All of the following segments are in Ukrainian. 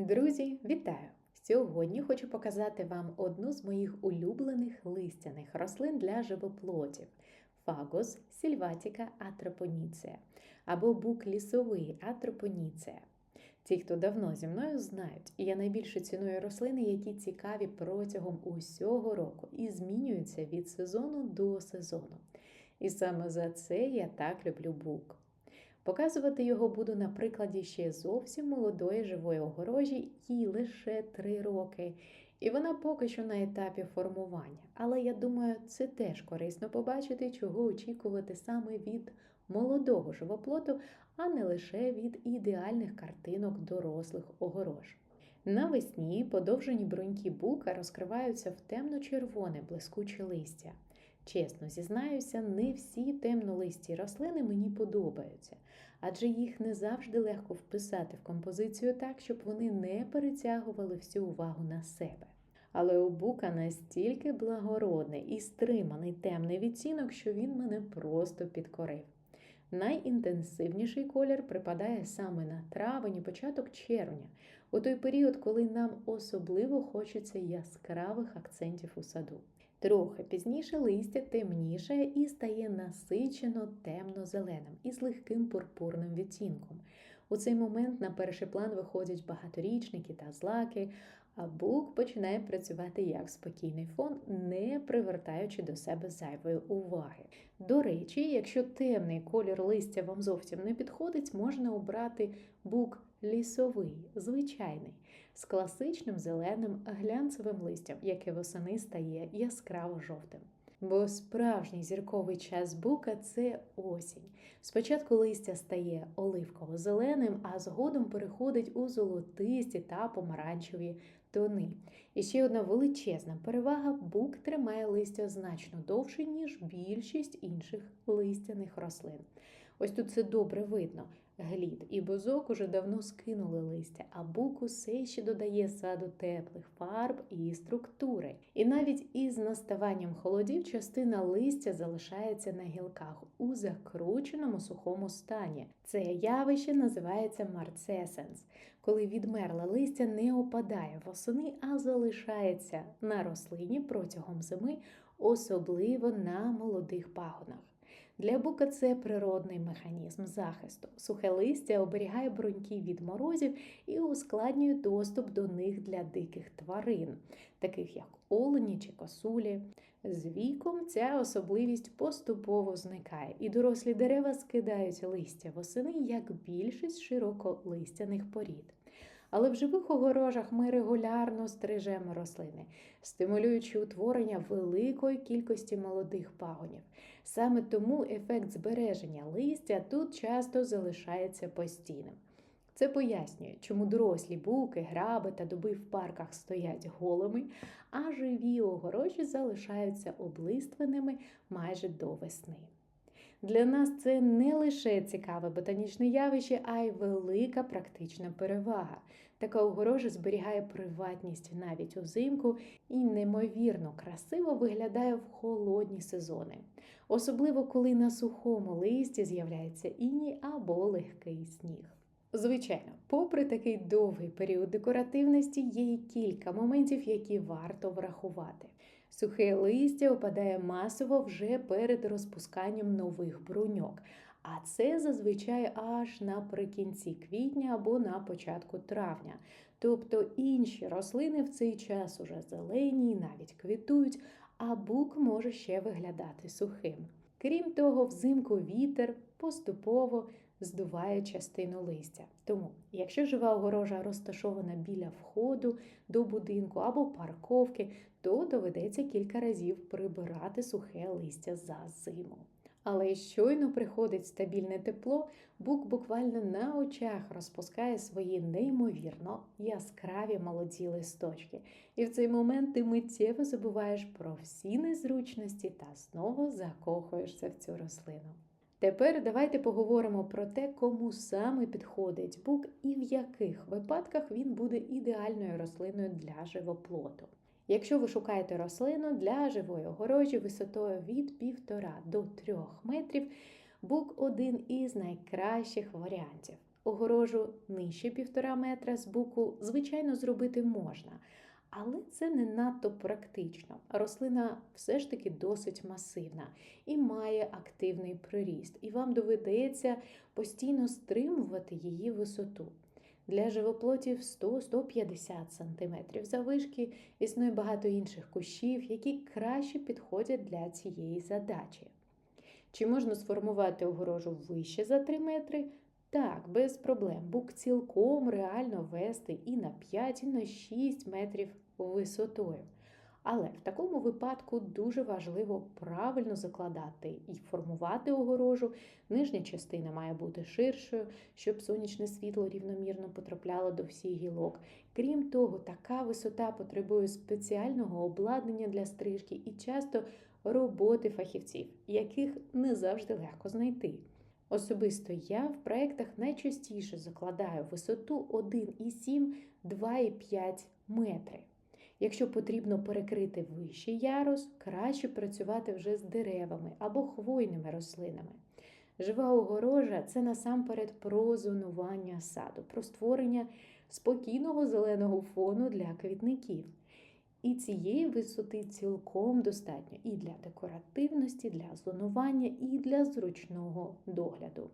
Друзі, вітаю! Сьогодні хочу показати вам одну з моїх улюблених листяних рослин для живоплотів фагос сільватіка атропоніція або бук лісовий атропоніція. Ті, хто давно зі мною знають, я найбільше ціную рослини, які цікаві протягом усього року і змінюються від сезону до сезону. І саме за це я так люблю бук. Показувати його буду на прикладі ще зовсім молодої живої огорожі, їй лише 3 роки, і вона поки що на етапі формування. Але я думаю, це теж корисно побачити, чого очікувати саме від молодого живоплоту, а не лише від ідеальних картинок дорослих огорож. Навесні подовжені бруньки бука розкриваються в темно-червоне блискуче листя. Чесно зізнаюся, не всі темнолисті рослини мені подобаються, адже їх не завжди легко вписати в композицію так, щоб вони не перетягували всю увагу на себе. Але у бука настільки благородний і стриманий темний відтінок, що він мене просто підкорив. Найінтенсивніший колір припадає саме на травень і початок червня, у той період, коли нам особливо хочеться яскравих акцентів у саду. Трохи пізніше листя темніше і стає насичено темно-зеленим із легким пурпурним відтінком. У цей момент на перший план виходять багаторічники та злаки, а бук починає працювати як спокійний фон, не привертаючи до себе зайвої уваги. До речі, якщо темний колір листя вам зовсім не підходить, можна обрати бук лісовий, звичайний, з класичним зеленим глянцевим листям, яке восени стає яскраво жовтим. Бо справжній зірковий час бука це осінь. Спочатку листя стає оливково-зеленим, а згодом переходить у золотисті та помаранчеві тони. І ще одна величезна перевага: бук тримає листя значно довше, ніж більшість інших листяних рослин. Ось тут це добре видно. Глід і бузок уже давно скинули листя, а бук усе ще додає саду теплих фарб і структури. І навіть із наставанням холодів частина листя залишається на гілках у закрученому сухому стані. Це явище називається марцесенс, коли відмерле листя не опадає восени, а залишається на рослині протягом зими, особливо на молодих пагонах. Для бука це природний механізм захисту. Сухе листя оберігає бруньки від морозів і ускладнює доступ до них для диких тварин, таких як олені чи косулі. З віком ця особливість поступово зникає, і дорослі дерева скидають листя восени як більшість широколистяних порід. Але в живих огорожах ми регулярно стрижемо рослини, стимулюючи утворення великої кількості молодих пагонів. Саме тому ефект збереження листя тут часто залишається постійним. Це пояснює, чому дорослі буки, граби та дуби в парках стоять голими, а живі огорожі залишаються облистваними майже до весни. Для нас це не лише цікаве ботанічне явище, а й велика практична перевага. Така огорожа зберігає приватність навіть узимку і неймовірно красиво виглядає в холодні сезони, особливо коли на сухому листі з'являється іній або легкий сніг. Звичайно, попри такий довгий період декоративності, є й кілька моментів, які варто врахувати. Сухе листя опадає масово вже перед розпусканням нових бруньок, а це зазвичай аж наприкінці квітня або на початку травня. Тобто інші рослини в цей час уже зелені, навіть квітують, а бук може ще виглядати сухим. Крім того, взимку вітер поступово здуває частину листя. Тому, якщо жива огорожа розташована біля входу до будинку або парковки, то доведеться кілька разів прибирати сухе листя за зиму. Але щойно приходить стабільне тепло, бук буквально на очах розпускає свої неймовірно яскраві молоді листочки. І в цей момент ти миттєво забуваєш про всі незручності та знову закохуєшся в цю рослину. Тепер давайте поговоримо про те, кому саме підходить бук і в яких випадках він буде ідеальною рослиною для живоплоту. Якщо ви шукаєте рослину для живої огорожі висотою від 1,5 до 3 метрів, бук один із найкращих варіантів. Огорожу нижче 1,5 метра з боку, звичайно, зробити можна, але це не надто практично. Рослина все ж таки досить масивна і має активний приріст, і вам доведеться постійно стримувати її висоту. Для живоплотів 100-150 см завишки існує багато інших кущів, які краще підходять для цієї задачі. Чи можна сформувати огорожу вище за 3 метри? Так, без проблем. Бук цілком реально вести і на 5, і на 6 метрів висотою. Але в такому випадку дуже важливо правильно закладати і формувати огорожу. Нижня частина має бути ширшою, щоб сонячне світло рівномірно потрапляло до всіх гілок. Крім того, така висота потребує спеціального обладнання для стрижки і часто роботи фахівців, яких не завжди легко знайти. Особисто я в проєктах найчастіше закладаю висоту 1,7-2,5 метри. Якщо потрібно перекрити вищий ярус, краще працювати вже з деревами або хвойними рослинами. Жива огорожа це насамперед про зонування саду, про створення спокійного зеленого фону для квітників. І цієї висоти цілком достатньо і для декоративності, для зонування, і для зручного догляду.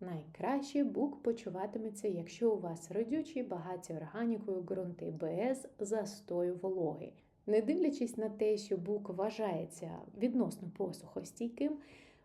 Найкраще бук почуватиметься, якщо у вас родючі, багаті органікою ґрунти без застою вологи. Не дивлячись на те, що бук вважається відносно посухостійким,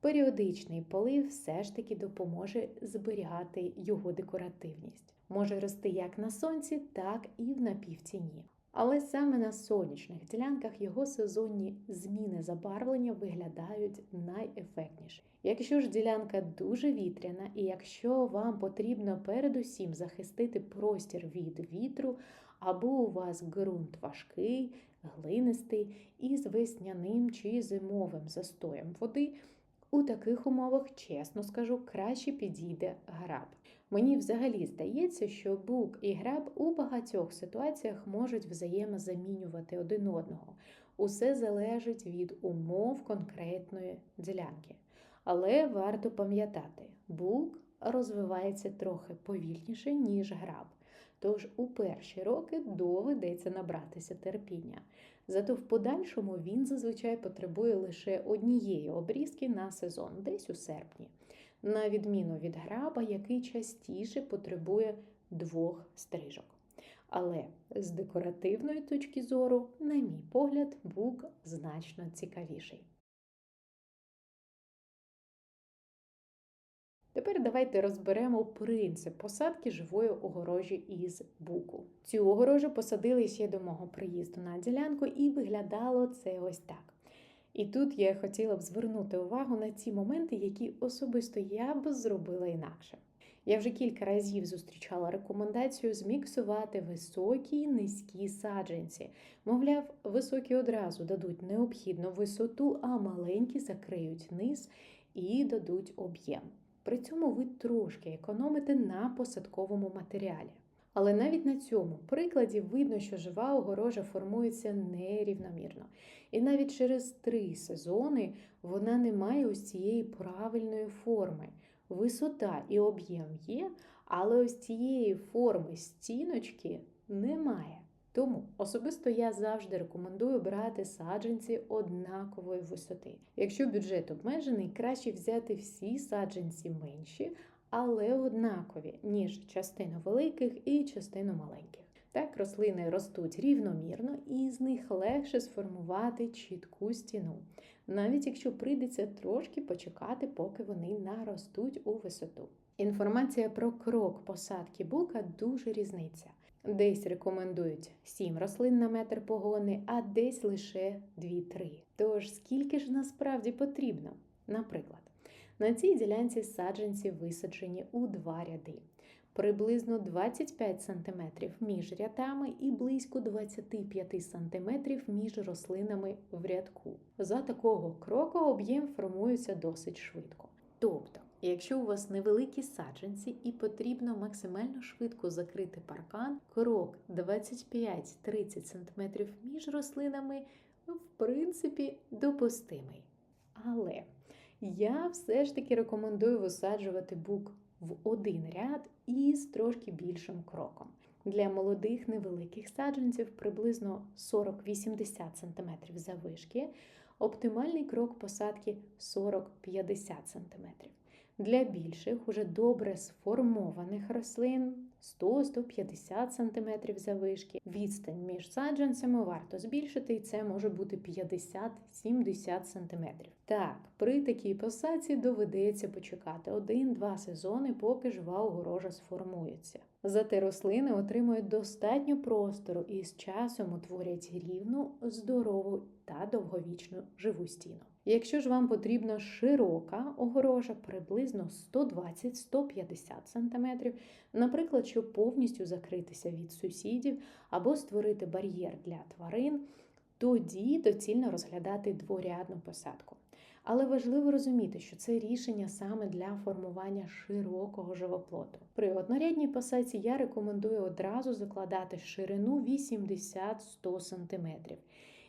періодичний полив все ж таки допоможе зберігати його декоративність. Може рости як на сонці, так і в напівтіні. Але саме на сонячних ділянках його сезонні зміни забарвлення виглядають найефектніше. Якщо ж ділянка дуже вітряна, і якщо вам потрібно передусім захистити простір від вітру, або у вас ґрунт важкий, глинистий із весняним чи зимовим застоєм води, у таких умовах, чесно скажу, краще підійде граб. Мені взагалі здається, що бук і граб у багатьох ситуаціях можуть взаємозамінювати один одного. Усе залежить від умов конкретної ділянки. Але варто пам'ятати, бук розвивається трохи повільніше, ніж граб. Тож у перші роки доведеться набратися терпіння. Зато в подальшому він зазвичай потребує лише однієї обрізки на сезон, десь у серпні на відміну від граба, який частіше потребує двох стрижок. Але з декоративної точки зору, на мій погляд, бук значно цікавіший. Тепер давайте розберемо принцип посадки живої огорожі із буку. Цю огорожу посадили ще до мого приїзду на ділянку, і виглядало це ось так. І тут я хотіла б звернути увагу на ці моменти, які особисто я б зробила інакше. Я вже кілька разів зустрічала рекомендацію зміксувати високі і низькі саджанці. Мовляв, високі одразу дадуть необхідну висоту, а маленькі закриють низ і дадуть об'єм. При цьому ви трошки економите на посадковому матеріалі. Але навіть на цьому прикладі видно, що жива огорожа формується нерівномірно. І навіть через три сезони вона не має ось цієї правильної форми. Висота і об'єм є, але ось цієї форми стіночки немає. Тому особисто я завжди рекомендую брати саджанці однакової висоти. Якщо бюджет обмежений, краще взяти всі саджанці менші, але однакові, ніж частину великих і частину маленьких. Так рослини ростуть рівномірно і з них легше сформувати чітку стіну, навіть якщо прийдеться трошки почекати, поки вони наростуть у висоту. Інформація про крок посадки бука дуже різниця. Десь рекомендують 7 рослин на метр погони, а десь лише 2-3. Тож скільки ж насправді потрібно? Наприклад, на цій ділянці саджанці висаджені у два ряди, приблизно 25 см між рядами і близько 25 см між рослинами в рядку. За такого кроку об'єм формується досить швидко. Тобто, якщо у вас невеликі саджанці і потрібно максимально швидко закрити паркан, крок 25-30 см між рослинами в принципі допустимий. Але Я все ж таки рекомендую висаджувати бук в один ряд і з трошки більшим кроком. Для молодих невеликих саджанців приблизно 40-80 см заввишки, оптимальний крок посадки 40-50 см. Для більших, уже добре сформованих рослин 100-150 см заввишки. Відстань між саджанцями варто збільшити, і це може бути 50-70 см. Так, при такій посадці доведеться почекати 1-2 сезони, поки жива огорожа сформується. Зате рослини отримують достатньо простору і з часом утворять рівну, здорову та довговічну живу стіну. Якщо ж вам потрібна широка огорожа, приблизно 120-150 см, наприклад, щоб повністю закритися від сусідів або створити бар'єр для тварин, тоді доцільно розглядати дворядну посадку. Але важливо розуміти, що це рішення саме для формування широкого живоплоту. При однорядній посадці я рекомендую одразу закладати ширину 80-100 см.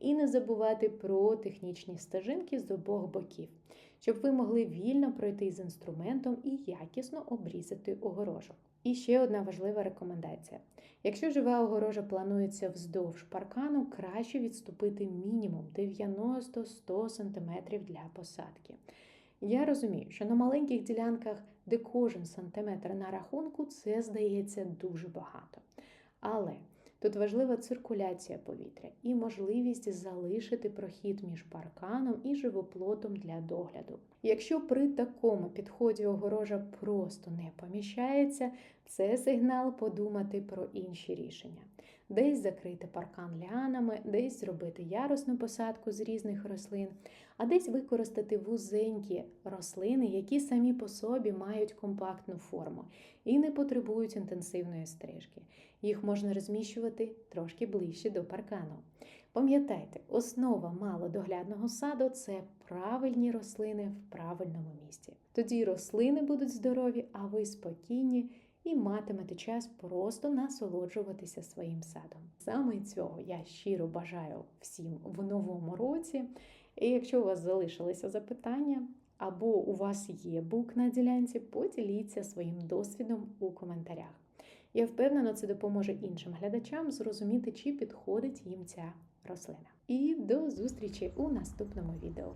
І не забувати про технічні стежинки з обох боків, щоб ви могли вільно пройти з інструментом і якісно обрізати огорожу. І ще одна важлива рекомендація: якщо жива огорожа планується вздовж паркану, краще відступити мінімум 90-100 см для посадки. Я розумію, що на маленьких ділянках, де кожен сантиметр на рахунку, це здається дуже багато. Але Тут важлива циркуляція повітря і можливість залишити прохід між парканом і живоплотом для догляду. Якщо при такому підході огорожа просто не поміщається, це сигнал подумати про інші рішення. Десь закрити паркан ліанами, десь зробити ярусну посадку з різних рослин, а десь використати вузенькі рослини, які самі по собі мають компактну форму і не потребують інтенсивної стрижки. Їх можна розміщувати трошки ближче до паркану. Пам'ятайте, основа малодоглядного саду це правильні рослини в правильному місці. Тоді рослини будуть здорові, а ви спокійні і матимете час просто насолоджуватися своїм садом. Саме цього я щиро бажаю всім в новому році. І якщо у вас залишилися запитання, або у вас є бук на ділянці, поділіться своїм досвідом у коментарях. Я впевнена, це допоможе іншим глядачам зрозуміти, чи підходить їм ця рослина. І до зустрічі у наступному відео.